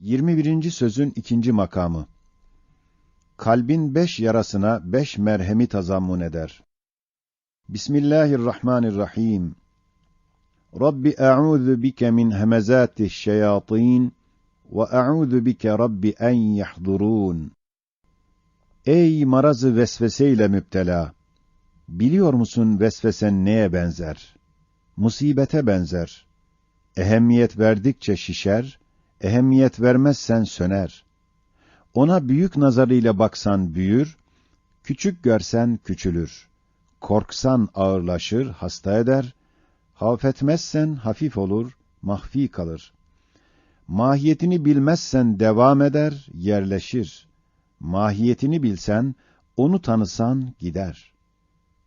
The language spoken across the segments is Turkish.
21. sözün ikinci makamı. Kalbin beş yarasına beş merhemi tazammun eder. Bismillahirrahmanirrahim. Rabbi a'udhu bike min hemezatiş şeyatin ve a'udhu bike Rabbi en yahdurun. Ey marazı vesveseyle müptela! Biliyor musun vesvesen neye benzer? Musibete benzer. Ehemmiyet verdikçe şişer, ehemmiyet vermezsen söner. Ona büyük nazarıyla baksan büyür, küçük görsen küçülür. Korksan ağırlaşır, hasta eder, havfetmezsen hafif olur, mahfi kalır. Mahiyetini bilmezsen devam eder, yerleşir. Mahiyetini bilsen, onu tanısan gider.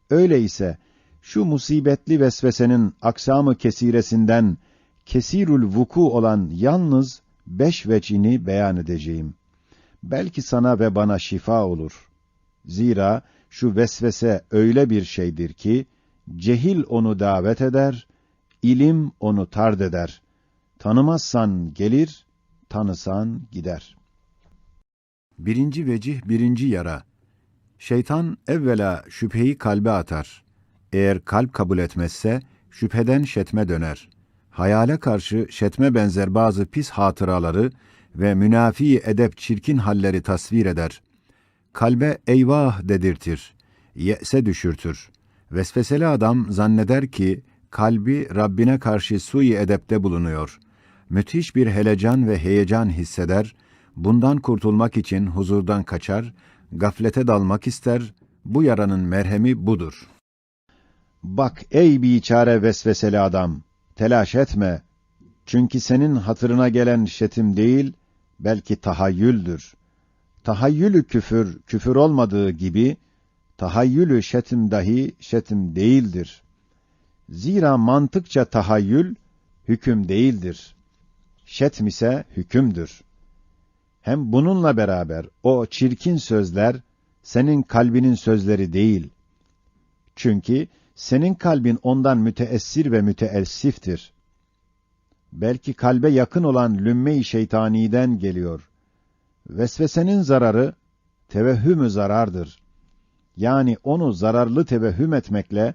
Öyleyse, şu musibetli vesvesenin aksamı kesiresinden, kesirül vuku olan yalnız beş vecini beyan edeceğim. Belki sana ve bana şifa olur. Zira şu vesvese öyle bir şeydir ki, cehil onu davet eder, ilim onu tard eder. Tanımazsan gelir, tanısan gider. Birinci vecih, birinci yara. Şeytan evvela şüpheyi kalbe atar. Eğer kalp kabul etmezse, şüpheden şetme döner. Hayale karşı şetme benzer bazı pis hatıraları ve münafi edep çirkin halleri tasvir eder. Kalbe eyvah dedirtir. Ye'se düşürtür. Vesveseli adam zanneder ki, kalbi Rabbine karşı sui edepte bulunuyor. Müthiş bir helecan ve heyecan hisseder, bundan kurtulmak için huzurdan kaçar, gaflete dalmak ister, bu yaranın merhemi budur. Bak ey biçare vesveseli adam, telaş etme. Çünkü senin hatırına gelen şetim değil, belki tahayyüldür. Tahayyülü küfür, küfür olmadığı gibi, tahayyülü şetim dahi şetim değildir. Zira mantıkça tahayyül, hüküm değildir. Şetm ise hükümdür. Hem bununla beraber o çirkin sözler, senin kalbinin sözleri değil. Çünkü senin kalbin ondan müteessir ve müteessiftir. Belki kalbe yakın olan lümme-i şeytaniden geliyor. Vesvesenin zararı, tevehhümü zarardır. Yani onu zararlı tevehhüm etmekle,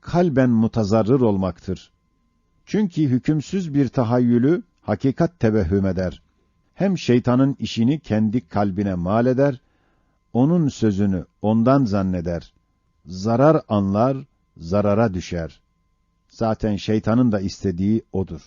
kalben mutazarrır olmaktır. Çünkü hükümsüz bir tahayyülü, hakikat tevehhüm eder. Hem şeytanın işini kendi kalbine mal eder, onun sözünü ondan zanneder. Zarar anlar, zarara düşer. Zaten şeytanın da istediği odur.